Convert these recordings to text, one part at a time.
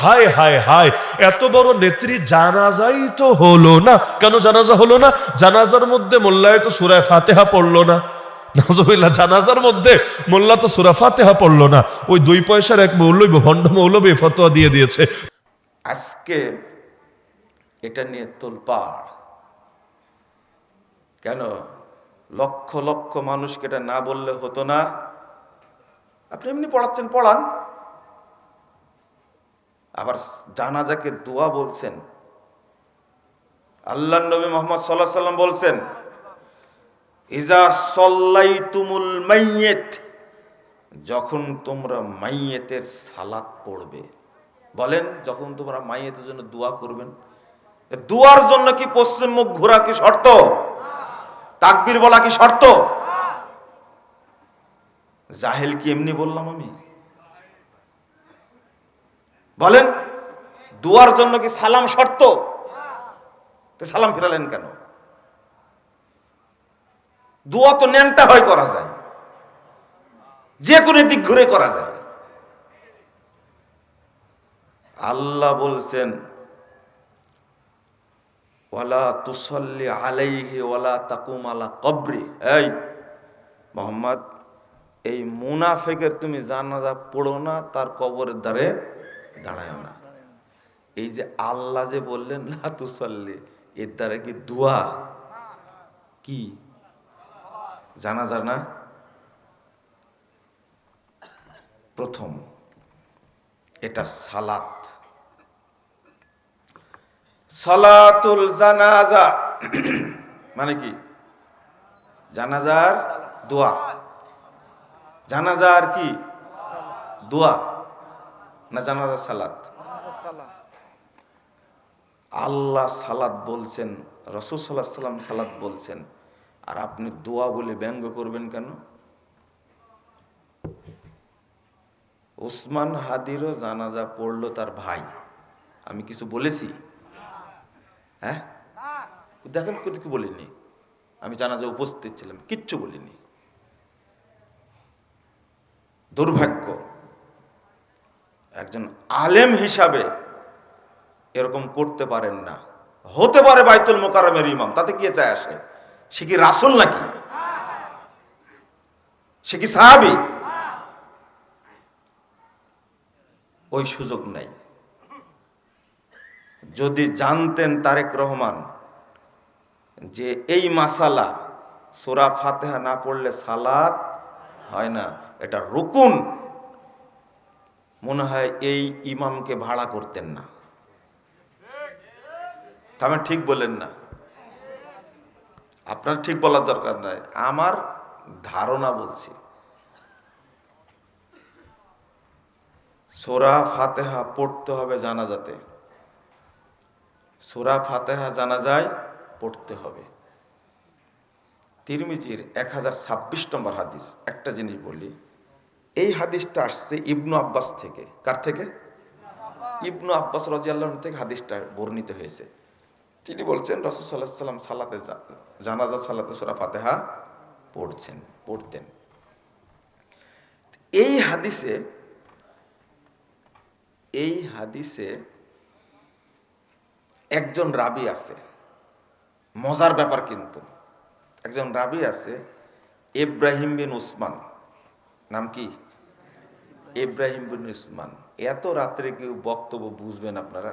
হায় হায় হায়, এত বড় নেত্রী জানাজাই তো হলো না। কেন জানাজা হলো না? জানাজার মধ্যে মোল্লায় তো সুরায় ফাতেহা পড়ল না। জানাজার মধ্যে মোল্লা তো সুরা ফাতেহা পড়ল না। ওই দুই পয়সার এক মৌলবী, ভণ্ড মৌলবী ফতোয়া দিয়ে দিয়েছে। আজকে এটা নিয়ে তোলপাড়। কেন? লক্ষ লক্ষ মানুষকে এটা না বললে হতো না। আপনি এমনি পড়াচ্ছেন, পড়ান। আবার জানাজাকে দোয়া বলছেন। আল্লাহ নবী মোহাম্মদ সাল্লাহ সাল্লাম বলছেন মাইয়েত যখন তোমরা মাইয়েতের সালাত পড়বে। বলেন, যখন তোমরা মাইয়েতের জন্য দোয়া করবেন, দোয়ার জন্য কি পশ্চিম মুখ ঘোরা কি শর্ত? তাকবীর বলা কি শর্ত? জাহেল কি এমনি বললাম আমি? বলেন, দোয়ার জন্য কি সালাম শর্ত? সালাম ফিরালেন কেন? দোয়া তো ন্যাংটা হয় করা যায়। যে কোনো দিক ঘুরে করা যায়। আল্লাহ বলছেন, ওয়ালা তুসল্লি আলাইহি ওয়ালা তাকুম কবরি। এই মোহাম্মদ, এই মুনাফেকের তুমি জানাজা পড়ো না, তার কবরের দ্বারে দাঁড়ায় না। এই যে আল্লাহ যে বললেন, লা তুসল্লি এর দ্বারা কি দোয়া? কি? জানা যায় না? প্রথম, এটা সালাত। সালাতুল জানাজা মানে কি? জানাজার দোয়া। জানাজার কি? দোয়া। না জানাজার সালাত? আল্লাহ সালাত বলছেন রসুল সাল্লাহ সাল্লাম সালাত বলছেন। আর আপনি দোয়া বলে ব্যঙ্গ করবেন কেন? ওসমান হাদিরও জানাজা পড়ল তার ভাই। আমি কিছু বলেছি? হ্যাঁ? দেখেন কিছু বলিনি? আমি জানাজা উপস্থিত ছিলাম কিচ্ছু বলিনি। দুর্ভাগ্য। একজন আলেম হিসাবে এরকম করতে পারেন না। হতে পারে বাইতুল মোকারমের ইমাম, তাতে কি চায় আসে? সে কি রাসুল নাকি? সে কি সাহাবি? ওই সুযোগ নাই। যদি জানতেন তারেক রহমান যে এই মাসালা, সোরা ফাতেহা না পড়লে সালাত হয় না, এটা রুকুন। মনে হয় এই ইমামকে ভাড়া করতেন না। তা ঠিক বললেন না। আপনার ঠিক বলার দরকার নাই। আমার ধারণা বলছি। সোরা ফাতেহা পড়তে হবে জানা যাতে সোরা ফাতেহা জানা যায় পড়তে হবে। তিরমিজির এক হাজার ছাব্বিশ নম্বর হাদিস। একটা জিনিস বলি এই হাদিসটা আসছে ইবনু আব্বাস থেকে। কার থেকে? ইবনু আব্বাস রাজিয়াল্লাহ থেকে হাদিসটা বর্ণিত হয়েছে। তিনি বলছেন, রসুল সাল্লাহ সাল্লাম সালাতে জানাজা, সালাতে সোরা ফাতেহা পড়ছেন, পড়তেন। এই হাদিসে এই হাদিসে একজন রাবি আছে। মজার ব্যাপার কিন্তু। একজন রাবি আছে, ইব্রাহিম বিন উসমান। নাম কি? ইব্রাহিম বিন উসমান, এত রাত্রে কেউ বক্তব্য বুঝবেন আপনারা?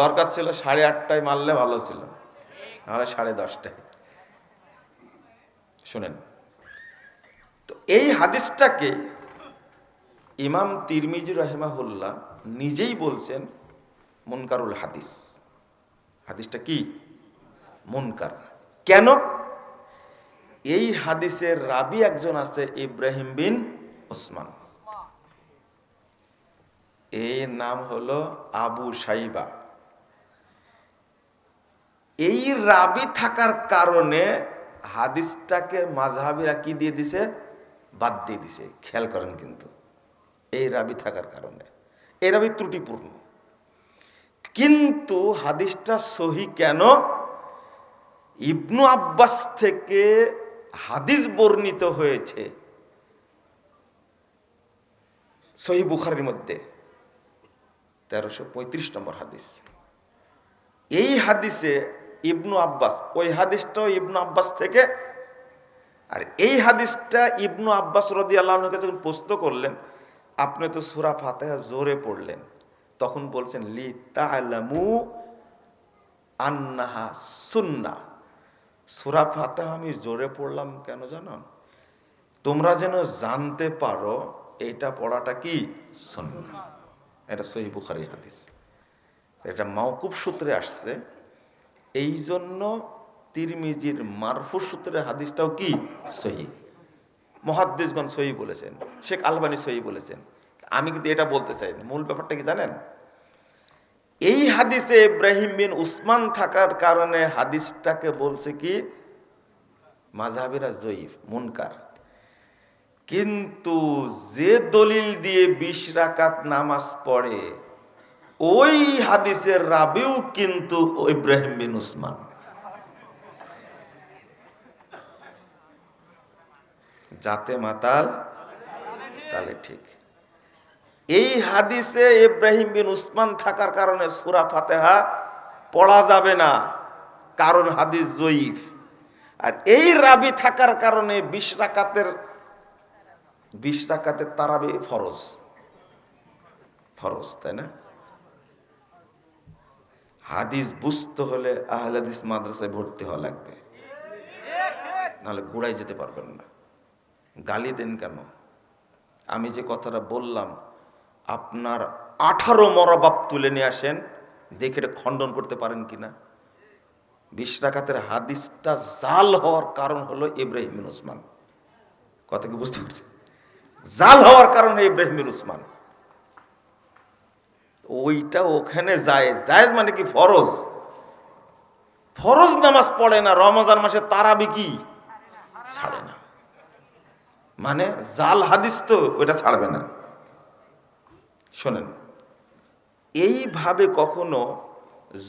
দরকার ছিল সাড়ে আটটায় মারলে ভালো ছিল, নাহলে সাড়ে দশটায়। শুনেন, তো এই হাদিসটাকে ইমাম তিরমিজি রহেমাহুল্লাহ নিজেই বলছেন মুনকারুল হাদিস। হাদিসটা কি? মুনকার। কেন? এই হাদিসের রাবি একজন আছে, ইব্রাহিম বিন ওসমান। এই নাম হলো আবু সাইবা এই রাবি থাকার কারণে হাদিসটাকে মাঝহাবিরা কি দিয়ে দিছে? বাদ দিয়ে দিছে। খেয়াল করেন কিন্তু, এই রাবি থাকার কারণে। এই রাবি ত্রুটিপূর্ণ। কিন্তু হাদিসটা সহি কেন? ইবনু আব্বাস থেকে হাদিস বর্ণিত হয়েছে সহি বুখারির মধ্যে, তেরোশো পঁয়ত্রিশ নম্বর হাদিস। এই হাদিসে ইবনু আব্বাস, ওই হাদিসটাও ইবনু আব্বাস থেকে, আর এই হাদিসটা ইবনু আব্বাস রদি আল্লাহকে যখন প্রস্ত করলেন, আপনি তো সুরা ফাতেহা জোরে পড়লেন, তখন বলছেন, লি তালামু আন্নাহা সুন্না সুরা ফাতেহা আমি জোরে পড়লাম কেন জানো? তোমরা যেন জানতে পারো এইটা পড়াটা কি? সুন্না এটা সহি হাদিস। এটা মাওকুব সূত্রে আসছে এই জন্য তিরমিজির মারফু সূত্রে হাদিসটাও কি? সহি। মহাদ্দেশগণ সহি বলেছেন, শেখ আলবানি সহি বলেছেন। আমি কিন্তু এটা বলতে চাই মূল ব্যাপারটা কি জানেন? এই হাদিসে ইব্রাহিম বিন উসমান থাকার কারণে হাদিসটাকে বলছে কি? মাঝাবিরা জয়ীফ, মুনকার। কিন্তু যে দলিল দিয়ে বিশ রাকাত নামাজ পড়ে, ওই হাদিসের রাবিও কিন্তু ইব্রাহিম বিন উসমান। যাতে মাতাল তাহলে ঠিক। এই হাদিসে ইব্রাহিম বিন উসমান থাকার কারণে সুরা ফাতেহা পড়া যাবে না, কারণ হাদিস জয়ীফ। আর এই রাবি থাকার কারণে বিশ রাকাতের বিশ রাকাতের তারাবি ফরজ। ফরজ, তাই না? হাদিস বুঝতে হলে আহলে হাদিস মাদ্রাসায় ভর্তি হওয়া লাগবে। নাহলে গোড়ায় যেতে পারবেন না। গালি দেন কেন? আমি যে কথাটা বললাম আপনার আঠারো মরবাব তুলে নিয়ে আসেন, দেখে এটা খণ্ডন করতে পারেন কিনা? বিশ রাকাতের হাদিসটা জাল হওয়ার কারণ হলো ইব্রাহিম উসমান। কথা কি বুঝতে পারছেন? জাল হওয়ার কারণে ইব্রাহিম উসমান। ওইটা ওখানে যায়। জায়েজ মানে কি? ফরজ। ফরজ নামাজ পড়ে না, রমজান মাসে তারাবি কি? ছাড়ে না। মানে জাল হাদিস তো ওইটা ছাড়বে না। শোনেন এইভাবে কখনো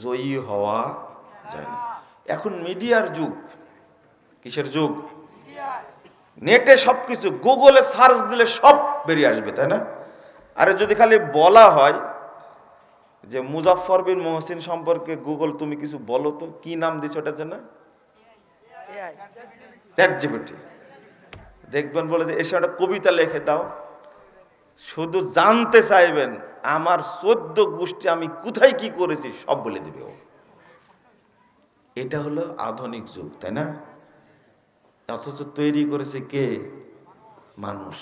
জয়ী হওয়া যায় না। এখন মিডিয়ার যুগ। কিসের যুগ? নেটে সবকিছু গুগলে সার্চ দিলে সব বেরিয়ে আসবে তাই না? আরে যদি খালি বলা হয় যে মুজাফর বিন মোহসিন সম্পর্কে গুগল তুমি কিছু বলো তো কি নাম দিছো ওটা চ্যাট জিপিটি। দেখবেন বলে যে এসে একটা কবিতা লিখে দাও। শুধু জানতে চাইবেন, আমার চোদ্দ গোষ্ঠী আমি কোথায় কি করেছি, সব বলে দিবে এটা হলো আধুনিক যুগ, তাই না? অথচ তৈরি করেছে কে? মানুষ।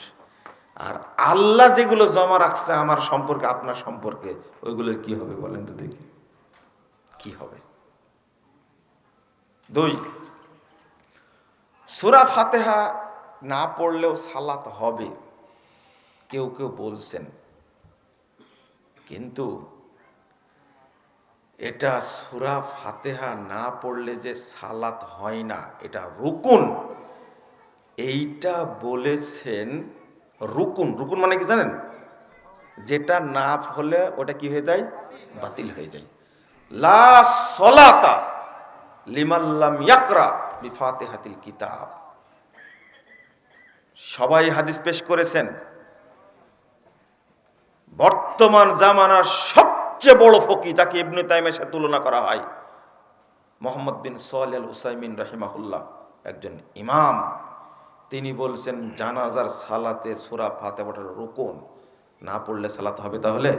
আর আল্লাহ যেগুলো জমা রাখছে আমার সম্পর্কে, আপনার সম্পর্কে, ওইগুলোর কি হবে বলেন তো দেখি। কি হবে? দুই, সুরা ফাতেহা না পড়লেও সালাত হবে। কেউ কেউ বলছেন, কিন্তু এটা সুরা ফাতেহা না পড়লে যে সালাত হয় না, এটা রুকুন। এইটা বলেছেন রুকুন। রুকুন মানে কি জানেন? যেটা না হলে ওটা কি হয়ে যায়? বাতিল হয়ে যায়। লা সলাতা লিমাল্লাম ইয়াকরা বিফাতিহাতিল কিতাব। সবাই হাদিস পেশ করেছেন। বর্তমান জামানার সবচেয়ে বড় ফকি যাকে ইবনে তাইমের সাথে তুলনা করা হয়, মোহাম্মদ বিন সোয়াল উসাইমিন রহিমাহুল্লাহ, একজন ইমাম। তিনি বলছেন, জানাজার সালাতে সুরা ফাতে পড়ার রুকুন। না পড়লে সালাত হবে তাহলে?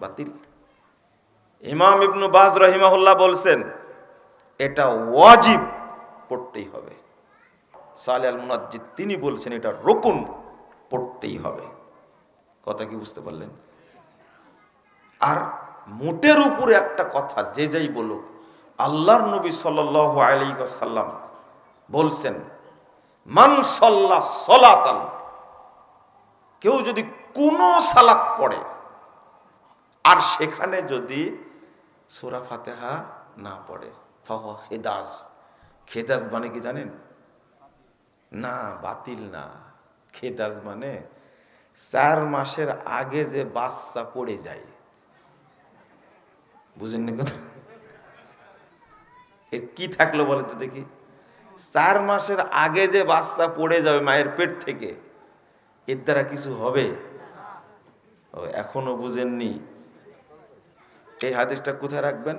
বাতিল। ইমাম ইবনু বাজ রহিমাহুল্লাহ বলছেন, এটা ওয়াজিব পড়তেই হবে। সালে আল মুনাজ্জিদ তিনি বলছেন, এটা রকুন পড়তেই হবে। কথা কি বুঝতে পারলেন? আর মোটের উপরে একটা কথা, যে যাই বলুক, আল্লাহর নবী সাল আলী সাল্লাম বলছেন, মান সলাতাল কেউ যদি কোনো সালাত পড়ে, আর সেখানে যদি সোরা ফাতেহা না পড়ে খেদাস খেদাস মানে কি জানেন? না, বাতিল না। খেদাস মানে চার মাসের আগে যে বাচ্চা পড়ে যায়। বুঝেননি কথা? এর কি থাকল বলে তো দেখি। চার মাসের আগে যে বাচ্চা পড়ে যাবে মায়ের পেট থেকে, এর দ্বারা কিছু হবে? ও, এখনও বুঝেননি। এই হাদিসটা কোথায় রাখবেন?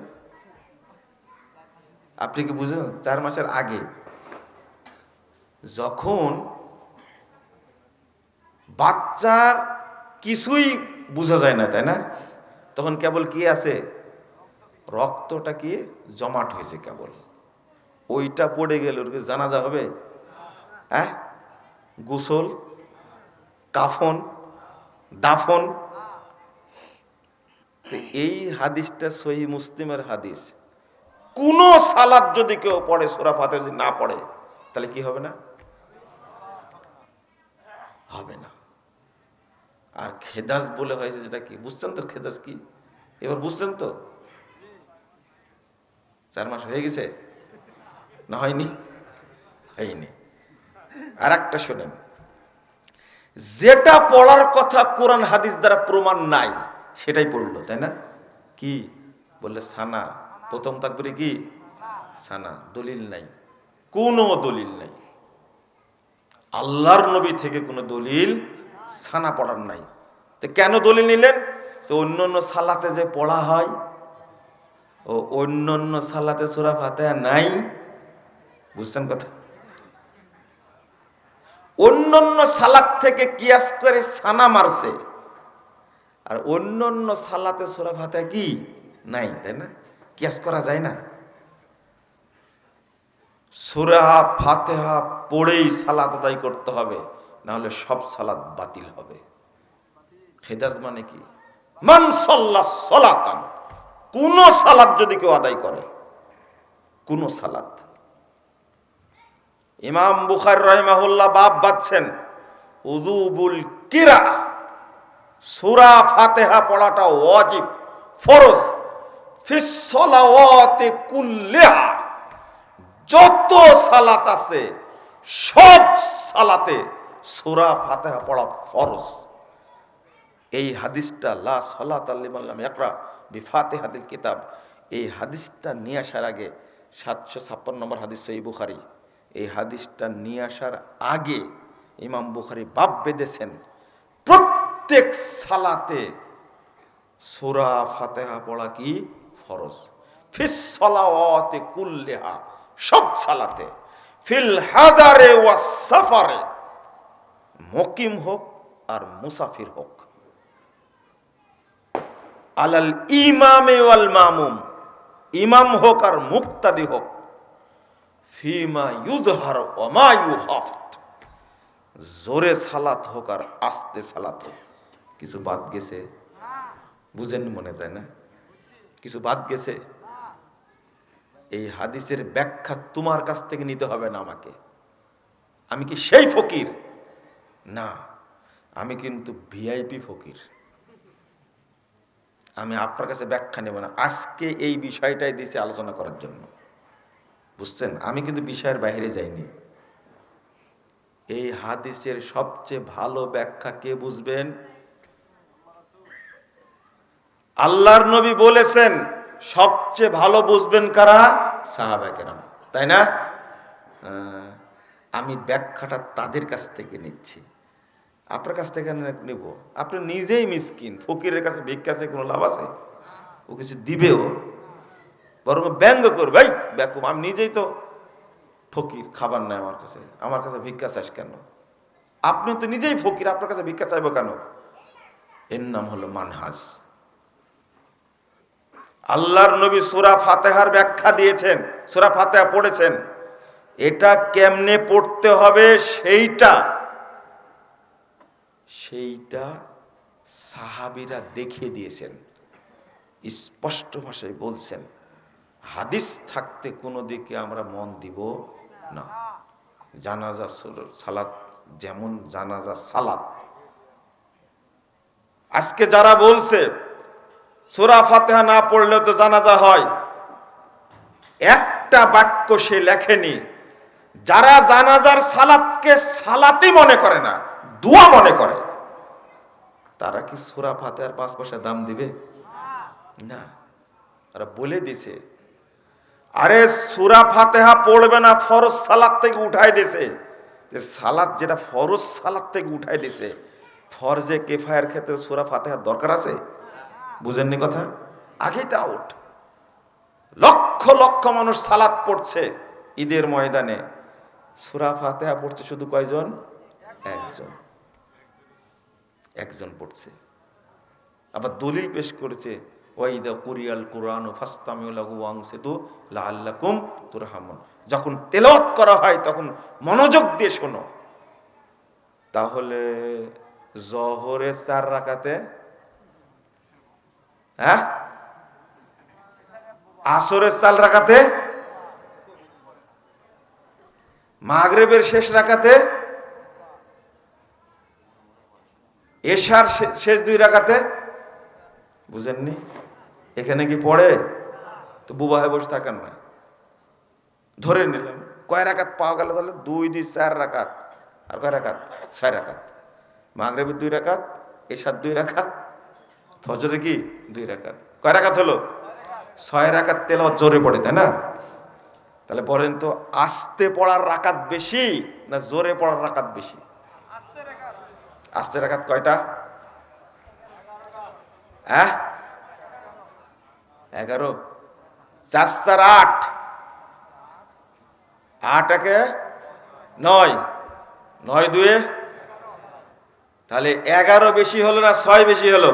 আপনি কি বুঝেন? চার মাসের আগে। যখন বাচ্চার কিছুই বোঝা যায় না, তাই না? তখন কেবল কি আছে? রক্তটা কি জমাট হয়েছে কেবল। ওইটা পড়ে গেলে ওর জানাজা হবে? হ্যাঁ? গোসল, কাফন, দাফন। এই হাদিসটা সহি মুসলিমের হাদিস। কোন সালাদ যদি কেউ পড়ে, সোরা ফাতে যদি না পড়ে, তাহলে কি হবে না? হবে না। আর খেদাস বলে হয়েছে যেটা কি? বুঝছেন তো খেদাস কি? এবার বুঝছেন তো? চার মাস হয়ে গেছে? না, হয়নি? হয়নি। আর একটা শোনেন। যেটা পড়ার কথা কোরআন হাদিস দ্বারা প্রমাণ নাই, সেটাই পড়ল, তাই না? কি? বললে সানা। প্রথম তাকবিরে কি? সানা। দলিল নাই। কোনো দলিল নাই। আল্লাহর নবী থেকে কোনো দলিল সানা পড়ার নাই। তো কেন দলিল নিলেন? তো অন্য অন্য সালাতে যে পড়া হয়, ও অন্য অন্য সালাতে সুরা ফাতেহা নাই। বুঝছেন কথা? অন্য অন্য সালাত থেকে কিয়াস করে সানা মারছে। আর অন্য অন্য সালাতে সুরা ফাতেহা কি? নাই, তাই না? কিয়াস করা যায় না। সুরা ফাতেহা পড়েই সালাত আদায় করতে হবে। না হলে সব সালাত বাতিল হবে। খেদাজ মানে কি? মান সলাতান। কোন সালাত যদি কেউ আদায় করে, কোন সালাত ইমাম বুখার রহিমাহুল্লাহ বাপ বাচ্ছেন উদুবুল কিরা। সুরা ফাতেহা পড়াটা ওয়াজিব, ফরজ। যত সালাত আছে, সব সালাতে সুরা ফাতেহা পড়া ফরজ। এই হাদিসটা, লা সলাত একরা বিফাতে হাদিল কিতাব, এই হাদিসটা নিয়ে আসার আগে সাতশো ছাপ্পান্ন নম্বর হাদিস এই বুখারি। এই হাদিসটা নিয়ে আসার আগে ইমাম বুখারি বাপ বেঁধেছেন, প্রত্যেক সালাতে সুরা ফাতেহা পড়া কি? ফরজ। ফিস সলাওয়াতে কুল্লেহা, সব সালাতে। ফিল হাদারে ওয়া সাফারে মকিম হোক আর মুসাফির হোক। আলাল ইমামে ওয়াল মামুম, ইমাম হোক আর মুক্তাদি হোক, ফিমা ইউদহার ওমা ইউহাফত জোরে সালাত হোক আর আস্তে সালাত হোক। কিছু বাদ গেছে? বুঝেন মনে তাই না? কিছু বাদ গেছে? এই হাদিসের ব্যাখ্যা তোমার কাছ থেকে নিতে হবে না আমাকে। আমি কি সেই ফকির? না, আমি কিন্তু ভিআইপি ফকির। আমি আপনার কাছে ব্যাখ্যা নেব না। আজকে এই বিষয়টাই দিয়েছে আলোচনা করার জন্য। বুঝছেন? আমি কিন্তু বিষয়ের বাইরে যাইনি। এই হাদিসের সবচেয়ে ভালো ব্যাখ্যা কে বুঝবেন? আল্লাহর নবী বলেছেন, সবচেয়ে ভালো বুঝবেন কারা? সাহাবাকেরাম তাই না? আমি ব্যাখ্যাটা তাদের কাছ থেকে নিচ্ছি। আপনার কাছ থেকে নেব। আপনি নিজেই মিসকিন, ফকিরের কাছে ভিক্ষা কোনো লাভ আছে? ও কিছু দিবেও? বরং ব্যঙ্গ করবে ব্যাকুম, আমি নিজেই তো ফকির, খাবার নাই আমার কাছে। আমার কাছে ভিক্ষা চাস কেন? আপনি তো নিজেই ফকির, আপনার কাছে ভিক্ষা চাইব কেন? এর নাম হলো মানহাজ। আল্লাহর নবী সুরা ফাতেহার ব্যাখ্যা দিয়েছেন, সুরা ফাতেহা পড়েছেন। এটা কেমনে পড়তে হবে সেইটা সেইটা সাহাবিরা দেখিয়ে দিয়েছেন, স্পষ্ট ভাষায় বলছেন, হাদিস থাকতে কোনো দিকে আমরা মন দিব না। জানাজা সালাত, যেমন জানাজা সালাত। আজকে যারা বলছে, সুরা ফাতেহা না পড়লে তো জানাজা হয়, একটা বাক্য সে লেখেনি, যারা জানাজার সালাতকে সালাতই মনে করে না দোয়া মনে করে। তারা কি সুরা ফাতেহার পাঁচ পয়সা দাম দিবে? না। তারা বলে দিছে, আরে সুরা ফাতেহা পড়বে না, ফরজ সালাত থেকে উঠাই দিছে। যে সালাত যেটা ফরজ সালাত থেকে উঠাই দিছে, ফরজে কেফায়ের ক্ষেত্রে সুরা ফাতেহার দরকার আছে? বুঝেননি কথা? আগেই তো আউট লক্ষ লক্ষ মানুষ সালাত পড়ছে ঈদের ময়দানে। সুরা ফাতেহা পড়ছে শুধু কয়জন? একজন। একজন পড়ছে। আবার দলিল পেশ করেছে, ওয়াইদা কুরিয়াল কোরআন ও ফাস্তামিউলাহু ওয়াংসিতু লাআল্লাকুম তুরহামুন। যখন তেলাওয়াত করা হয়, তখন মনোযোগ দিয়ে শোনো। তাহলে জহরে চার রাকাতে হ্যাঁ? আসরের চাল রাখাতে মাগরেবের শেষ রাখাতে এশার শেষ দুই রাখাতে বুঝেননি? এখানে কি পড়ে? তো বুবা হয়ে বসে থাকেন না। ধরে নিলাম কয় রাকাত পাওয়া গেল তাহলে? দুই দুই, চার রাকাত। আর কয় রাকাত? ছয় রাকাত। মাগরেবের দুই রাকাত, এশার দুই রাকাত, ফজরে কি? দুই রাকাত। কয় রাকাত হলো? ছয় রাকাত তেল জোরে পড়ে, তাই না? তাহলে বলেন তো, আস্তে পড়ার রাকাত বেশি না জোরে পড়ার রাকাত বেশি? আস্তে রাকাত কয়টা? হ্যাঁ? এগারো। চার চার আট। আট একে নয়। নয় দুয়ে? তাহলে এগারো বেশি হলো না ছয় বেশি হলো।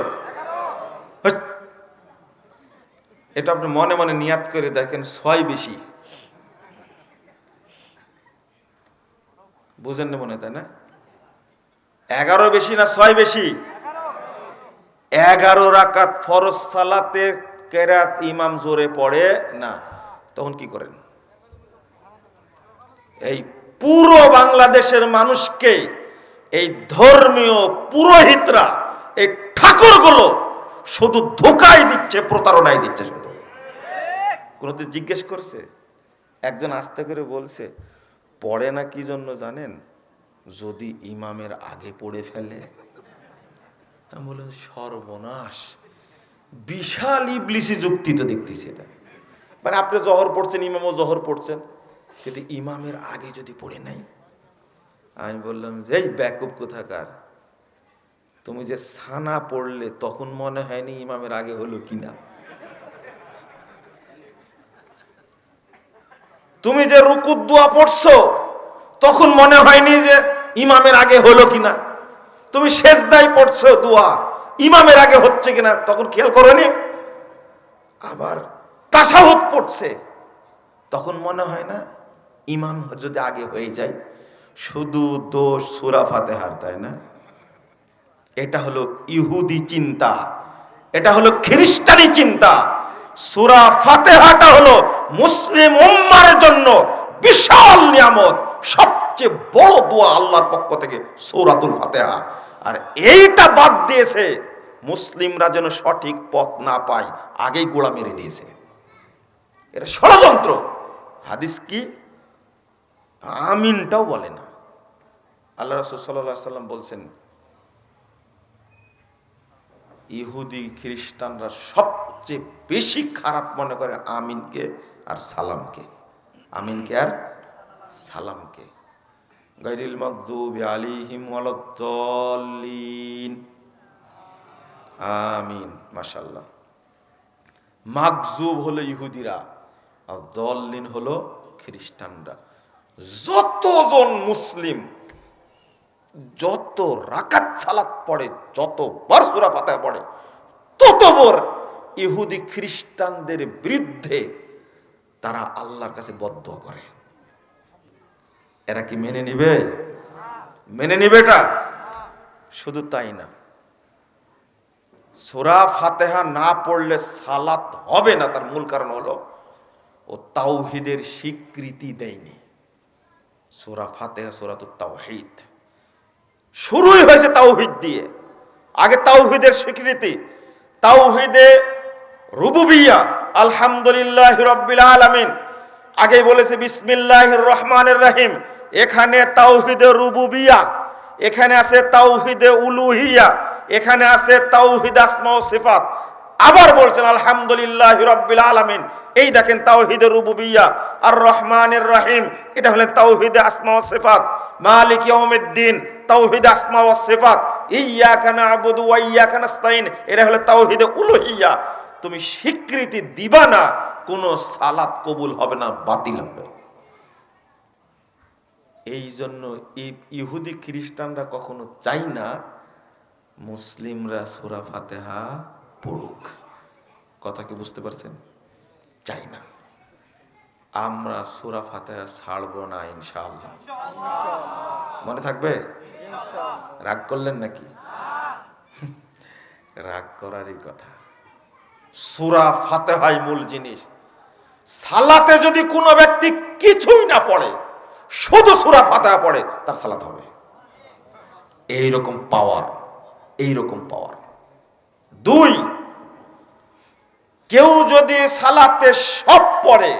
এটা আপনি মনে মনে নিয়াত করে দেখেন ছয় বেশি। বুঝেন না মনে তাই না? এগারো বেশি না ছয় বেশি? এগারো রাকাত ফরজ সালাতে কেরাত ইমাম জোরে পড়ে না। তখন কি করেন? এই পুরো বাংলাদেশের মানুষকে এই ধর্মীয় পুরোহিতরা, এই ঠাকুরগুলো শুধু ধোকাই দিচ্ছে, প্রতারণাই দিচ্ছে শুধু। কোনোদিন জিজ্ঞেস করছে? একজন আস্তে করে বলছে, পড়ে না কি জন্য জানেন? যদি ইমামের আগে পড়ে ফেলে? আমি বললাম, সর্বনাশ। বিশাল ইবলিসি যুক্তি তো দেখতেছি এটা। মানে আপনি জহর পড়ছেন, ইমামও জহর পড়ছেন, কিন্তু ইমামের আগে যদি পড়ে নাই? আমি বললাম যে এই ব্যাকুপ কোথাকার? তুমি যে সানা পড়লে, তখন মনে হয়নি ইমামের আগে হলো কিনা? তুমি যে রুকুদ্দুয়া পড়ছো, তখন মনে হয়নি যে ইমামের আগে হলো কিনা? তুমি শেষদাই পড়ছো দোয়া, ইমামের আগে হচ্ছে কিনা তখন খেয়াল করনি? আবার তাসাহুদ পড়ছে, তখন মনে হয় না ইমাম যদি আগে হয়ে যায়, শুধু দোষ সুরা ফাতেহার, তাই না? এটা হলো ইহুদি চিন্তা, এটা হলো খ্রিস্টানি চিন্তা। সুরা ফাতেহাটা হলো মুসলিম উম্মার জন্য বিশাল নিয়ামত সবচেয়ে বড় দোয়া আল্লাহর পক্ষ থেকে, সূরাতুল ফাতেহা। আর এইটা বাদ দিয়েছে, মুসলিমরা যেন সঠিক পথ না পায়, আগেই গোড়া মেরে দিয়েছে। এটা ষড়যন্ত্র। হাদিস কি? আমিনটাও বলে না। আল্লাহ রসুল সাল্লাহ সাল্লাম বলছেন, ইহুদি খ্রিস্টানরা সবচেয়ে বেশি খারাপ মনে করে আমিনকে আর সালামকে। আমিনকে আর সালামকে। গাইরিল মকদুব আলিহিম ওয়ালাদ্দাল্লিন। আমিন মাশাল্লাহ মাকজুব হলো ইহুদিরা, আর দল্লিন হলো খ্রিস্টানরা। যতজন মুসলিম, যত রাকাত সালাত পড়ে, যত বার সুরা পাতায় পড়ে, তত বর ইহুদি খ্রিস্টানদের বিরুদ্ধে তারা আল্লাহর কাছে বদ্ধ করে। এরা কি মেনে নিবে? মেনে নিবে এটা শুধু তাই না। সোরা ফাতেহা না পড়লে সালাত হবে না, তার মূল কারণ হলো ও তাওহিদের স্বীকৃতি দেয়নি। সোরা ফাতেহা সোরা তো তাওহিদ। শুরুই হয়েছে তাওহিদ দিয়ে। আগে তাওহিদের স্বীকৃতি, তাওহিদে রুবুবিয়া, আলহামদুলিল্লাহ রব্বিল আলামিন। আগে বলেছে, বিসমিল্লাহির রহমানির রহিম। এখানে তাওহিদে রুবুবিয়া, এখানে আছে তাওহিদে উলুহিয়া, এখানে আছে তাওহিদ আসমা ও সিফাত। আবার বলছেন, আলহামদুলিল্লাহ রব্বিল আলামিন। এই দেখেন তাওহিদে রুবুবিয়া আর রহমানের রহিম। এটা হলেন তাওহিদে আসমা ওয়াস সিফাত। মালিক ইয়াউমিদ্দিন, তাওহিদ আসমা ওয়াস সিফাত। ইয়্যাকা না'বুদু ওয়া ইয়্যাকা নাস্তাইন এটা হলো তাওহিদে উলুহিয়া। তুমি স্বীকৃতি দিবা না, কোনো সালাত কবুল হবে না, বাতিল হবে। এই জন্য ইহুদি খ্রিস্টানরা কখনো চাই না মুসলিমরা সুরা ফাতেহা পড়ুক। কথা কি বুঝতে পারছেন? চাই না। আমরা সুরা ফাতেহা ছাড়বো না ইনশাআল্লাহ। মনে থাকবে? রাগ করলেন নাকি? রাগ করারই কথা। সুরা ফাতেহাই মূল জিনিস। সালাতে যদি কোনো ব্যক্তি কিছুই না পড়ে শুধু সুরা ফাতেহা পড়ে, তার সালাত হবে। এইরকম পাওয়ার এইরকম পাওয়ার দুই, কেউ যদি সালাতে সব পড়ে,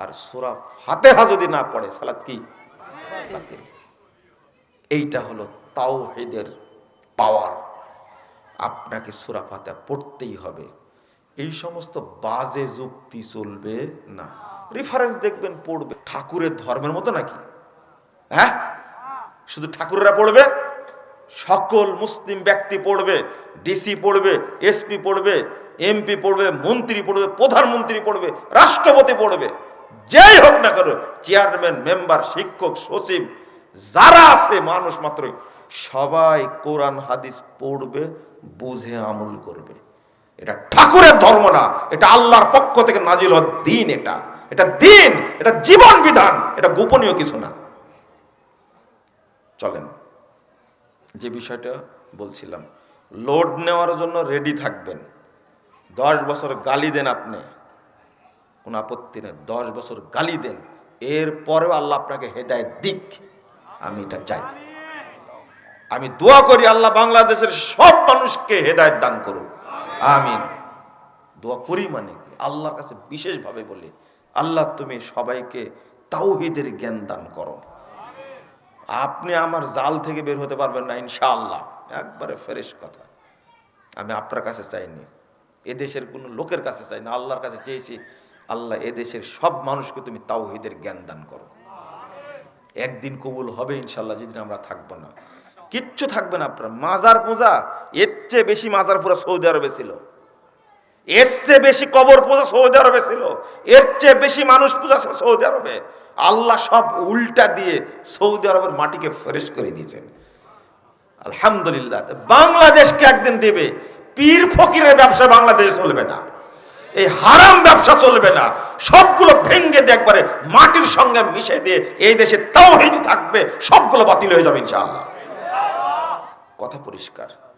আর সুরা ফাতেহা যদি না পড়ে, সালাত কি? এইটা হলো তাওহিদের পাওয়ার আপনাকে সুরা ফাতেহা পড়তেই হবে। এই সমস্ত বাজে যুক্তি চলবে না। রেফারেন্স দেখবেন, পড়বে। ঠাকুরের ধর্মের মতো নাকি? হ্যাঁ? শুধু ঠাকুরেরা পড়বে? সকল মুসলিম ব্যক্তি পড়বে ডিসি পড়বে এসপি পড়বে এমপি পড়বে, মন্ত্রী পড়বে, প্রধানমন্ত্রী পড়বে, রাষ্ট্রপতি পড়বে। যেই হোক না কেন চেয়ারম্যান মেম্বার শিক্ষক, সচিব, যারা আছে, মানুষ মাত্রই, সবাই কোরআন, হাদিস পড়বে, বুঝে আমল করবে। এটা ঠাকুরের ধর্ম না, এটা আল্লাহর পক্ষ থেকে নাজিল হওয়ার দিন এটা। এটা দিন, এটা জীবন বিধান, এটা গোপনীয় কিছু না। চলেন, যে বিষয়টা বলছিলাম, লোড নেওয়ার জন্য রেডি থাকবেন। দশ বছর গালি দেন আপনি, কোন আপত্তি নেই। দশ বছর গালি দেন এর পরেও আল্লাহ আপনাকে হেদায়ত দিক। আমি এটা চাই। আমি দোয়া করি আল্লাহ বাংলাদেশের সব মানুষকে হেদায়ত দান করুন আমিন। দোয়া করি মানে আল্লাহর কাছে বিশেষভাবে বলি, আল্লাহ তুমি সবাইকে তাওহিদের জ্ঞান দান করো। আপনি আমার জাল থেকে বের হতে পারবেন না ইনশাআল্লাহ। একবারে ফ্রেশ কথা। আমি আপনার কাছে চাইনি, এদেশের কোনো লোকের কাছে চাই না আল্লাহর কাছে চেয়েছি, আল্লাহ এদেশের সব মানুষকে তুমি তাওহিদের জ্ঞান দান করো। একদিন কবুল হবে ইনশাল্লাহ যেদিন আমরা থাকব না। কিচ্ছু থাকবে না আপনার। মাজার পূজা, এর চেয়ে বেশি মাজার পূজা সৌদি আরবে ছিল। এর চেয়ে বেশি কবর পূজা সৌদি আরবে ছিল। এর চেয়ে বেশি মানুষ পূজা সৌদি আরবে। আল্লাহ সব উল্টা দিয়ে সৌদি আরবের মাটিকে ফ্রেশ করে দিয়েছেন। আলহামদুলিল্লাহ। বাংলাদেশকে একদিন দেবে, পীর ফকিরের ব্যবসা বাংলাদেশে চলবে না। এই হারাম ব্যবসা চলবে না। সবগুলো ভেঙ্গে দিয়ে একবারে মাটির সঙ্গে মিশে দিয়ে এই দেশে তাওহিদ থাকবে, সবগুলো বাতিল হয়ে যাবে ইনশাআল্লাহ। কথা পরিষ্কার।